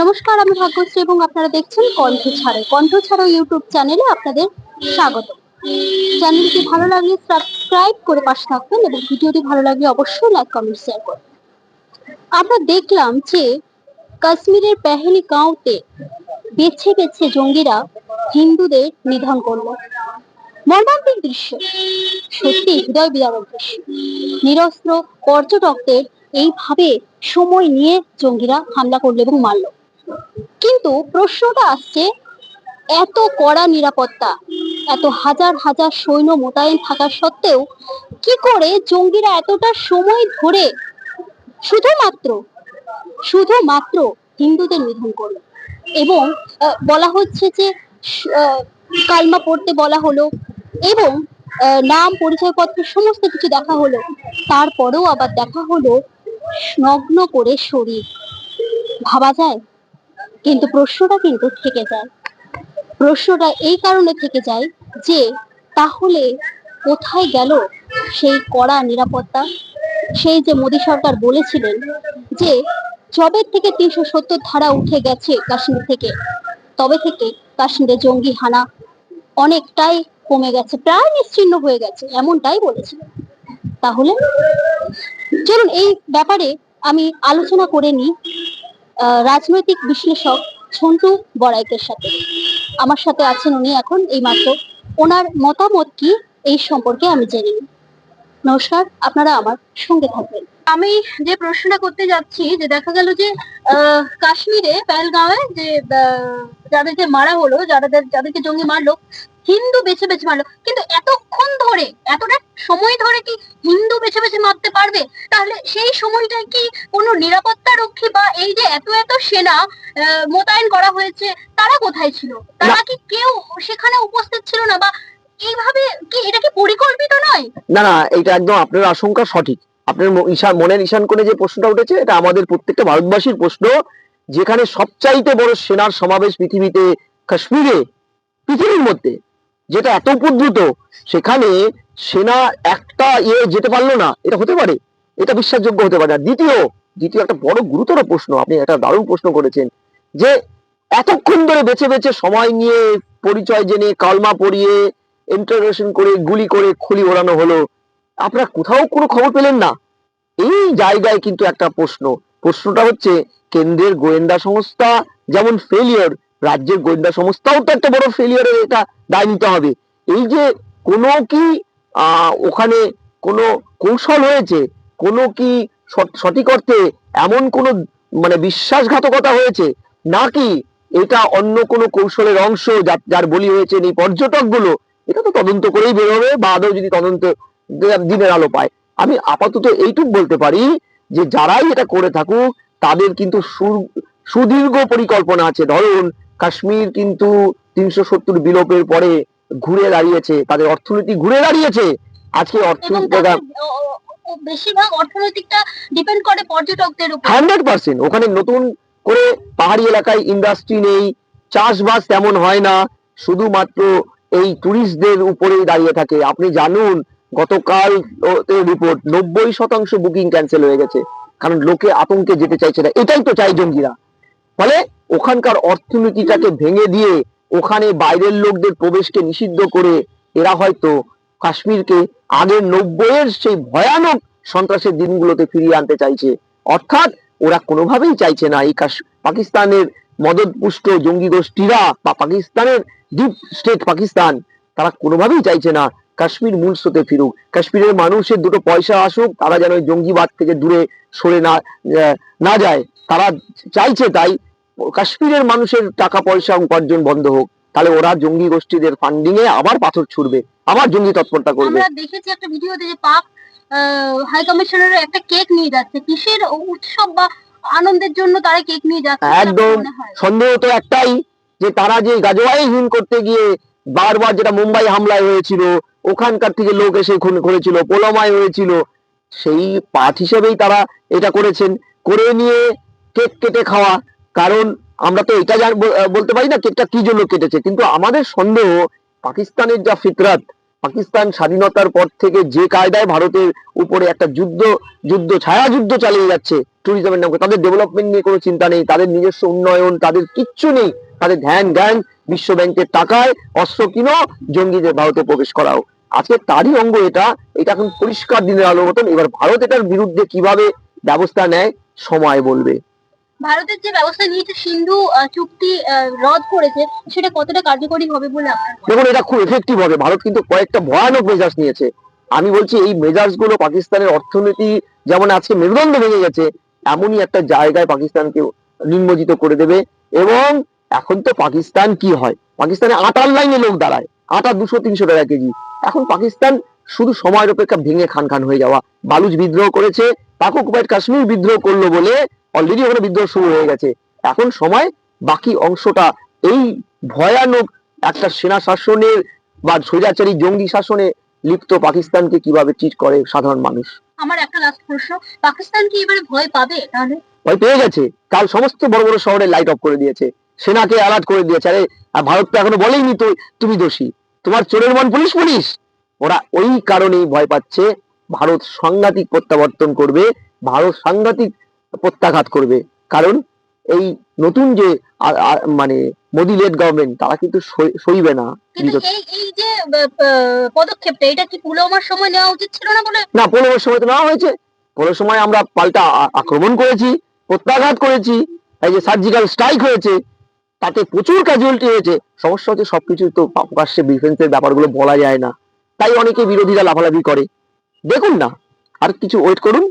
নমস্কার, আমি ভাগ্যশ্রী এবং আপনারা দেখছেন কণ্ঠ ছাড়ো কণ্ঠ ছাড়ো ইউটিউব চ্যানেলে আপনাদের স্বাগত। চ্যানেলটি ভালো লাগলে সাবস্ক্রাইব করে পাশে থাকবেন এবং ভিডিওটি ভালো লাগলে অবশ্যই লাইক, কমেন্ট শেয়ার করবেন। আমরা দেখলাম যে কাশ্মীরের পেহেলি গাঁওতে বেছে বেছে জঙ্গিরা হিন্দুদের নিধন করল। মর্মান্তিক দৃশ্য। সত্যি হৃদয় বিদারক দৃশ্য। নিরস্ত্র পর্যটকদের এইভাবে সময় নিয়ে জঙ্গিরা হামলা করল এবং মারলো। কিন্তু প্রশ্নটা আসছে, এত কড়া নিরাপত্তা, এত হাজার হাজার সৈন্য মোতায়েন থাকা সত্ত্বেও কি করে জঙ্গিরা এতটা সময় ধরে শুধুমাত্র শুধুমাত্র হিন্দুদের নিধন করল? এবং বলা হচ্ছে যে কালমা পড়তে বলা হলো এবং নাম পরিচয়পত্র সমস্ত কিছু দেখা হলো। তারপরেও আবার দেখা হলো নগ্ন করে শরীর। ভাবা যায়? কিন্তু প্রশ্নটা কিন্তু থেকে যায়। প্রশ্নটা এই কারণে থেকে যায় যে, তাহলে কোথায় গেল সেই কড়া নিরাপত্তা? সেই যে মোদী সরকার বলেছিলেন যে জবের থেকে তিনশো সত্তর ধারা উঠে গেছে কাশ্মীর থেকে, তবে থেকে কাশ্মীরে জঙ্গি হানা অনেকটাই কমে গেছে, প্রায় নিশ্চিহ্ন হয়ে গেছে, এমনটাই বলেছিলেন তাহলে চলুন, এই ব্যাপারে আমি আলোচনা করে নিই। রাজনৈতিক বিশ্লেষক ছন্টু বড়াইকের সাথে। আমার সাথে আছেন উনি এখন, এই মাত্র ওনার মতামত কি, এই সম্পর্কে আমি জেনে নমস্কার, আপনারা আমার সঙ্গে থাকবেন। আমি যে প্রশ্নটা করতে যাচ্ছি, যে দেখা গেল যে কাশ্মীরে পেহেলগাঁওয়ে যে যাদেরকে মারা হলো, যাদের, যাদেরকে জঙ্গি মারলো, হিন্দু বেছে বেছে মারলো, কিন্তু এতক্ষণ ধরে, এতটা সময় ধরে কি হিন্দু বেছে বেছে মারতে পারবে? তাহলে সেই সময়টায় কি কোনো নিরাপত্তা রক্ষী বা এই যে এত এত সেনা মোতায়েন করা হয়েছে তারা কোথায় ছিল? তারা কি কেউ সেখানে উপস্থিত ছিল না বা এইভাবে কি এটা কি পরিকল্পিত নয়? না না এটা একদম আপনার আশঙ্কা সঠিক। আপনার ঈশান মনের ঈশান করে যে প্রশ্নটা উঠেছে এটা আমাদের প্রত্যেকটা ভারতবাসীর প্রশ্ন। যেখানে সবচাইতে বড় সেনার সমাবেশ পৃথিবীতে কাশ্মীরে পৃথিবীর মধ্যে। যেটা এত উপদ্রুত, সেখানে সেনা একটা ইয়ে যেতে পারল না, এটা হতে পারে, এটা বিশ্বাসযোগ্য হতে পারে না। দ্বিতীয় দ্বিতীয় একটা বড় গুরুতর প্রশ্ন, আপনি একটা দারুণ প্রশ্ন করেছেন, যে এতক্ষণ ধরে বেছে বেছে সময় নিয়ে পরিচয় জেনে, কালমা পরিয়ে ইন্টারোগেশন করে, গুলি করে, খুলি ওড়ানো হলো, আপনারা কোথাও কোনো খবর পেলেন না? এই জায়গায় কিন্তু একটা প্রশ্ন। প্রশ্নটা হচ্ছে, কেন্দ্রের গোয়েন্দা সংস্থা যেমন ফেলিয়র রাজ্যের গোয়েন্দা সংস্থাও তো একটা বড় ফেলিয়রের এটা দায় নিতে হবে। এই যে কোনো কি ওখানে কোনো কৌশল হয়েছে? কোনো কি সঠিক অর্থে এমন কোনো মানে বিশ্বাসঘাতকতা হয়েছে? নাকি এটা অন্য কোনো কৌশলের অংশ যার বলি হয়েছেন এই পর্যটকগুলো? এটা তো তদন্ত করেই বেরোবে বা আদৌ যদি তদন্ত দিনের আলো পায়। আমি আপাতত এইটুক বলতে পারি যে যারাই এটা করে থাকুক, তাদের কিন্তু সুদীর্ঘ পরিকল্পনা আছে। ধরুন কাশ্মীর কিন্তু তিনশো সত্তর বিলোপের পরে ঘুরে দাঁড়িয়েছে তাদের অর্থনীতি ঘুরে দাঁড়িয়েছে। আজকে অর্থনীতি বেশিরভাগ অর্থনৈতিকটা ডিপেন্ড করে পর্যটকদের উপর। Hundred percent. ওখানে নতুন করে পাহাড়ি এলাকায় ইন্ডাস্ট্রি নেই চাষবাস তেমন হয় না শুধুমাত্র এই টুরিস্টদের উপরেই দাঁড়িয়ে থাকে। আপনি জানুন গতকাল রিপোর্ট নব্বই শতাংশ বুকিং ক্যান্সেল হয়ে গেছে। কারণ লোকে আতঙ্কে যেতে চাইছে না। এটাই তো চাই জঙ্গিরা। ফলে ওখানকার অর্থনীতিটাকে ভেঙে দিয়ে ওখানে বাইরের লোকদের প্রবেশকে নিষিদ্ধ করে এরা হয়তো কাশ্মীরকে আগের নব্বইয়ের সেই ভয়ানক সন্ত্রাসের দিনগুলোতে ফিরিয়ে আনতে চাইছে। অর্থাৎ ওরা কোনোভাবেই চাইছে না এই পাকিস্তানের মদতপুষ্ট জঙ্গি গোষ্ঠীরা বা পাকিস্তানের ডিপ স্টেট পাকিস্তান, তারা কোনোভাবেই চাইছে না কাশ্মীর মূল স্রোতে ফিরুক। কাশ্মীরের মানুষের দুটো পয়সা আসুক, তারা যেন জঙ্গিবাদ থেকে দূরে সরে না না যায়। তারা চাইছে তাই কাশ্মীরের মানুষের টাকা পয়সা উপার্জন বন্ধ হোক তাহলে ওরা জঙ্গি গোষ্ঠীদের ফান্ডিং এ আবার পাথর ছুড়বে আবার জঙ্গি তৎপরতা করবে। আমরা দেখেছি একটা ভিডিওতে যে পাক হাই কমিশনার একটা কেক নিয়ে যাচ্ছে। কিসের উৎসব বা আনন্দের জন্য তারা কেক নিয়ে যাচ্ছে একদম। সন্দেহ তো একটাই যে তারা যে গাজোয়াই হিন করতে গিয়ে বারবার যেটা মুম্বাই হামলায় হয়েছিল ওখানকার থেকে লোক এসে খুন করেছিল পোলামায় হয়েছিল সেই পাঠ হিসেবেই তারা এটা করেছেন। করে নিয়ে কেক কেটে খাওয়া কারণ আমরা তো এটা বলতে পারি না কেকটা কি জন্য কেটেছে। কিন্তু আমাদের সন্দেহ পাকিস্তানের যা ফিতরাত, পাকিস্তান স্বাধীনতার পর থেকে যে কায়দায় ভারতের উপরে একটা যুদ্ধ যুদ্ধ, ছায়া যুদ্ধ চালিয়ে যাচ্ছে ট্যুরিজমের নাম, তাদের ডেভেলপমেন্ট নিয়ে কোনো চিন্তা নেই, তাদের নিজস্ব উন্নয়ন, তাদের কিচ্ছু নেই, তাদের ধ্যান জ্ঞান বিশ্ব ব্যাংকের টাকায় অস্ত্র কিনো, জঙ্গিদের ভারতে প্রবেশ করাও। আজকে তারই অঙ্গ এটা এটা এখন পরিষ্কার দিনের আলোর মতন, এবার ভারত এটার বিরুদ্ধে কীভাবে ব্যবস্থা নেয়, সময় বলবে। ভারতের যে ব্যবস্থা নিয়েছে সিন্ধু চুক্তি রদ করেছে, সেটা কতটা কার্যকরী হবে বলে দেখুন, এটা খুব এফেক্টিভ হবে। ভারত কিন্তু কয়েকটা ভয়ানক মেজাজ নিয়েছে। আমি বলছি, এই মেজাজগুলো পাকিস্তানের অর্থনীতি, যেমন আজকে মেরুদণ্ড ভেঙে গেছে, এমনই একটা জায়গায় পাকিস্তানকে নিম্নজিত করে দেবে। এবং এখন তো পাকিস্তান কি হয়? পাকিস্তানে আটার লাইনে লোক দাঁড়ায়। আটা দুশো, তিনশো টাকা কেজি। এখন পাকিস্তান শুধু সময়ের অপেক্ষা ভেঙে খান খান হয়ে যাওয়া। বালুচ বিদ্রোহ করেছে পাক অকুপাইড কাশ্মীর বিদ্রোহ করল বলে অলরেডি ওখানে বিদ্রোহ শুরু হয়ে গেছে। এখন সময় বাকি অংশটা এই ভয়ানক একটা সেনা শাসনের বা স্বৈরাচারী জঙ্গি শাসনে লিপ্ত পাকিস্তানকে কীভাবে ট্রিট করে সাধারণ মানুষ? আমার একটা লাস্ট প্রশ্ন পাকিস্তান কি এবারে ভয় পাবে তাহলে? ভয় পেয়ে গেছে। কাল সমস্ত বড় বড় শহরে লাইট অফ করে দিয়েছে। সেনাকে অ্যালার্ট করে দিয়েছে। আরে আর ভারত তো এখনও বলেইনি তো তুমি দোষী। তোমার চোরের মন পুলিশ পুলিশ। ওরা ওই কারণেই ভয় পাচ্ছে। ভারত সাংঘাতিক প্রত্যাবর্তন করবে। ভারত সাংঘাতিক প্রত্যাঘাত করবে। কারণ এই নতুন যে মানে মোদি লেড গভর্নমেন্ট তারা কিন্তু সইবে না এই যে পদক্ষেপটা এটা কি পুলওয়ামার সময় নেওয়া উচিত ছিল না বলে? না পনেরো সময় তো নেওয়া হয়েছে। পনেরো সময় আমরা পাল্টা আক্রমণ করেছি প্রত্যাঘাত করেছি এই যে সার্জিক্যাল স্ট্রাইক হয়েছে তাতে প্রচুর ক্যাজুয়ালিটি হয়েছে। সমস্যা হচ্ছে সবকিছু তো প্রকাশ্যে ডিফেন্সের ব্যাপারগুলো বলা যায় না। তাই অনেকে বিরোধীরা লাফালাফি করে। দেখুন না আর কিছু ওয়েট করুন।